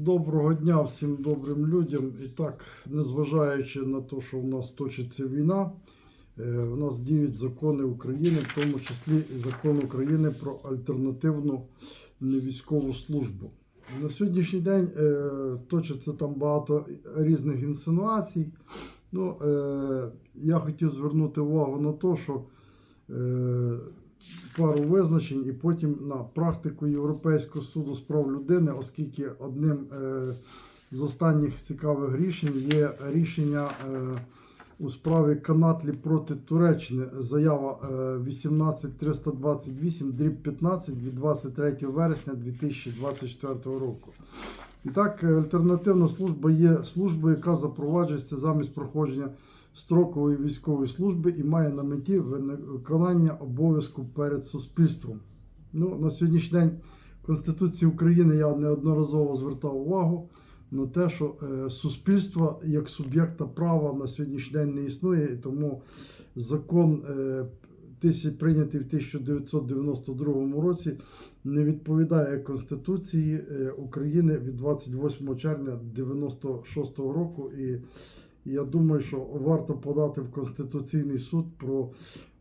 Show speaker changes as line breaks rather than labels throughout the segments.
Доброго дня всім добрим людям. І так, незважаючи на те, що в нас точиться війна, е, в нас діють закони України, в тому числі і закон України про альтернативну невійськову службу. На сьогоднішній день е, точиться там багато різних інсинуацій. Ну, е, я хотів звернути увагу на те, що пару визначень і потім на практику Європейського суду з прав людини, оскільки одним е, з останніх цікавих рішень є рішення е, у справі Канатлі проти Туреччини, заява е, 18328 дріб 15 від 23 вересня 2024 року. І так, е, альтернативна служба є службою, яка запроваджується замість проходження строкової військової служби і має на меті виконання обов'язку перед суспільством. Ну, на сьогоднішній день в Конституції України я неодноразово звертав увагу на те, що е, суспільство як суб'єкта права на сьогоднішній день не існує, і тому закон е, прийнятий в 1992 році не відповідає Конституції е, України від 28 червня 1996 року. І я думаю, що варто подати в Конституційний суд про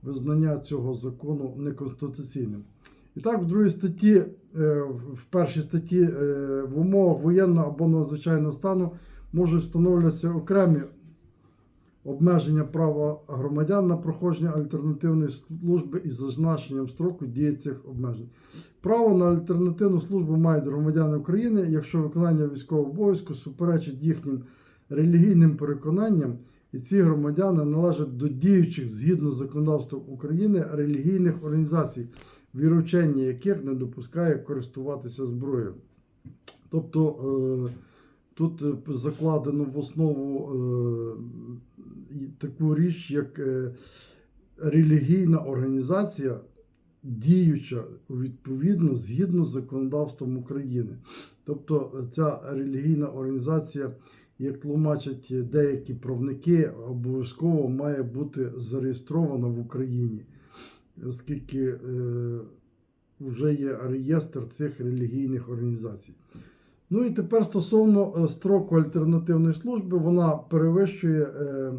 визнання цього закону неконституційним. І так, в другій статті, е, в першій статті е, в умовах воєнного або надзвичайного стану можуть встановлюватися окремі обмеження права громадян на проходження альтернативної служби із зазначенням строку дії цих обмежень. Право на альтернативну службу мають громадяни України, якщо виконання військового обов'язку суперечить їхнім релігійним переконанням, і ці громадяни належать до діючих згідно з законодавством України релігійних організацій, віручення яких не допускає користуватися зброєю. Тобто е, тут е, закладено в основу е, таку річ, як релігійна організація, діюча відповідно згідно з законодавством України. Тобто ця релігійна організація, як тлумачать деякі правники, обов'язково має бути зареєстрована в Україні, оскільки е, вже є реєстр цих релігійних організацій. Ну і тепер стосовно е, строку альтернативної служби, вона перевищує е,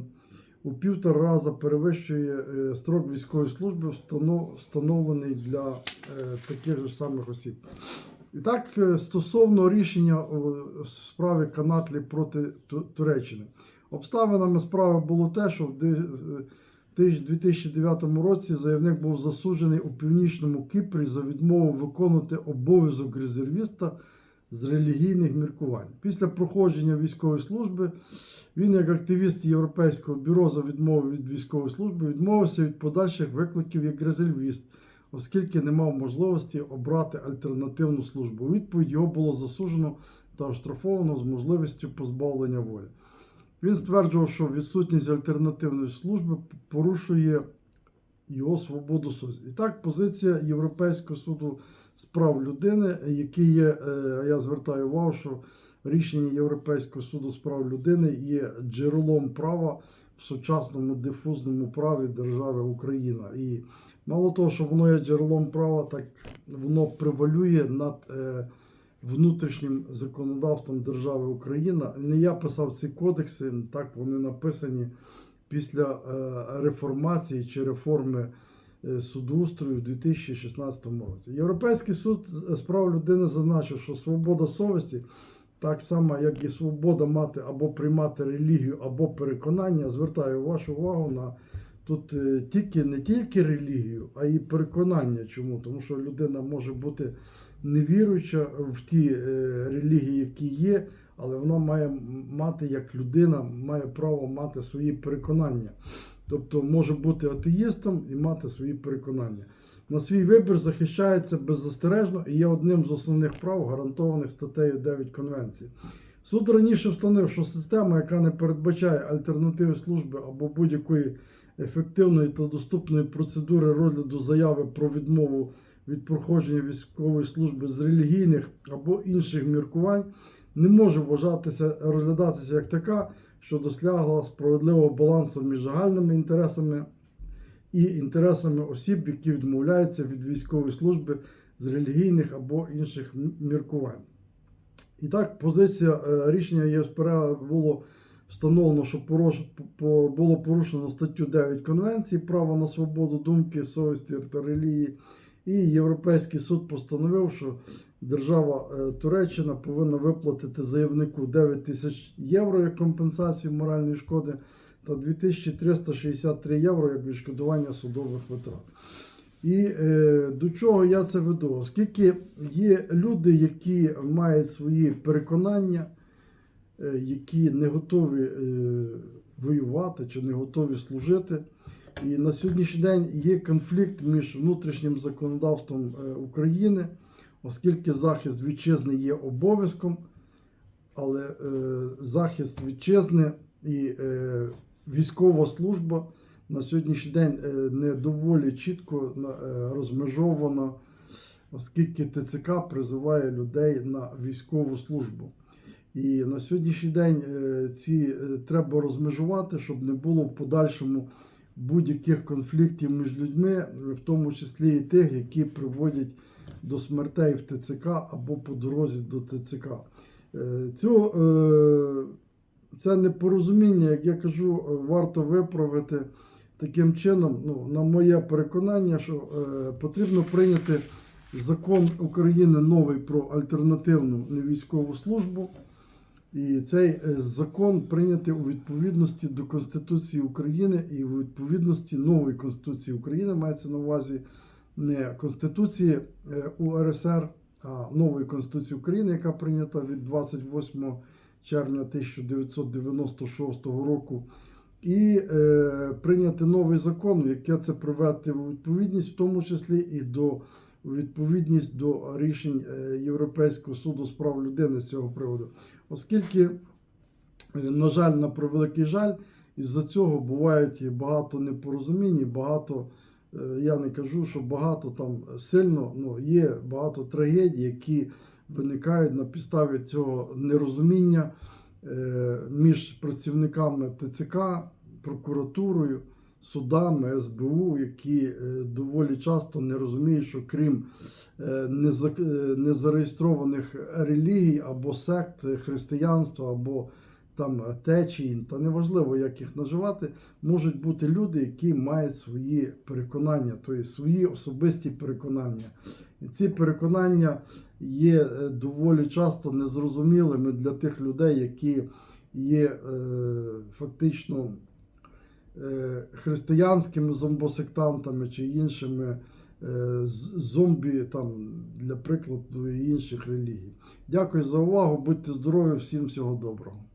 у півтора раза перевищує е, строк військової служби, встановлений для е, таких же самих осіб. І так, е, стосовно рішення у справі Канатлі проти Туреччини. Обставинами справи було те, що в 2009 році заявник був засуджений у північному Кіпрі за відмову виконувати обов'язок резервіста з релігійних міркувань. Після проходження військової служби він, як активіст Європейського бюро за відмову від військової служби, відмовився від подальших викликів як резервіст, оскільки не мав можливості обрати альтернативну службу. Відповідь його було засуджено та оштрафовано з можливістю позбавлення волі. Він стверджував, що відсутність альтернативної служби порушує його свободу совісті. І так, позиція Європейського суду з прав людини, який є, е, я звертаю увагу, що рішення Європейського суду з прав людини є джерелом права в сучасному дифузному праві держави Україна. І мало того, що воно є джерелом права, так воно превалює над е, внутрішнім законодавством держави Україна. Не я писав ці кодекси, так вони написані після е, реформації чи реформи е, судоустрою в 2016 році. Європейський суд з прав людини зазначив, що свобода совісті, так само як і свобода мати або приймати релігію, або переконання, звертаю вашу увагу на тут е, тільки не тільки релігію, а й переконання. Чому? Тому що людина може бути невіруюча в ті е, релігії, які є, але вона має мати як людина, має право мати свої переконання. Тобто може бути атеїстом і мати свої переконання. На свій вибір захищається беззастережно і є одним з основних прав, гарантованих статтею 9 Конвенції. Суд раніше встановив, що система, яка не передбачає альтернативи служби або будь-якої ефективної та доступної процедури розгляду заяви про відмову від проходження військової служби з релігійних або інших міркувань, не може вважатися розглядатися як така, що досягла справедливого балансу між загальними інтересами і інтересами осіб, які відмовляються від військової служби з релігійних або інших міркувань. І так, позиція е, рішення ЄСПР було встановлено, що було порушено статтю 9 Конвенції право на свободу думки, совісті та релігії. І Європейський суд постановив, що держава е, Туреччина повинна виплатити заявнику 9 тисяч євро як компенсацію моральної шкоди та 2363 євро як відшкодування судових витрат. І е, до чого я це веду? Оскільки є люди, які мають свої переконання, які не готові е, воювати чи не готові служити. І на сьогоднішній день є конфлікт між внутрішнім законодавством е, України, оскільки захист вітчизни є обов'язком, але е, захист вітчизни і е, військова служба на сьогоднішній день е, не доволі чітко на- е, розмежована, оскільки ТЦК призиває людей на військову службу. І на сьогоднішній день е, ці е, треба розмежувати, щоб не було в подальшому будь-яких конфліктів між людьми, в тому числі і тих, які приводять до смертей в ТЦК або по дорозі до ТЦК. Е, Цю, це непорозуміння, як я кажу, варто виправити таким чином. Ну, на моє переконання, що потрібно прийняти закон України новий про альтернативну невійськову службу. І цей е, закон прийнятий у відповідності до Конституції України і у відповідності нової Конституції України мається на увазі не Конституції е, УРСР, а нової Конституції України, яка прийнята від 28 червня 1996 року. І е, прийняти новий закон, яке це привести у відповідність, в тому числі і до відповідність до рішень е, Європейського суду з прав людини з цього приводу. Оскільки, на жаль, на превеликий жаль, із-за цього бувають багато непорозумінь, і багато, е, я не кажу, що багато там сильно, ну, є багато трагедій, які виникають на підставі цього нерозуміння е, між працівниками ТЦК, прокуратурою, судами, СБУ, які е, доволі часто не розуміють, що крім е, е, незареєстрованих релігій або сект християнства, або там течій, та неважливо, як їх називати, можуть бути люди, які мають свої переконання, тобто свої особисті переконання. І ці переконання є доволі часто незрозумілими для тих людей, які є фактично християнськими зомбосектантами чи іншими е, зомбі, там, для прикладу, інших релігій. Дякую за увагу. Будьте здорові, всім всього доброго.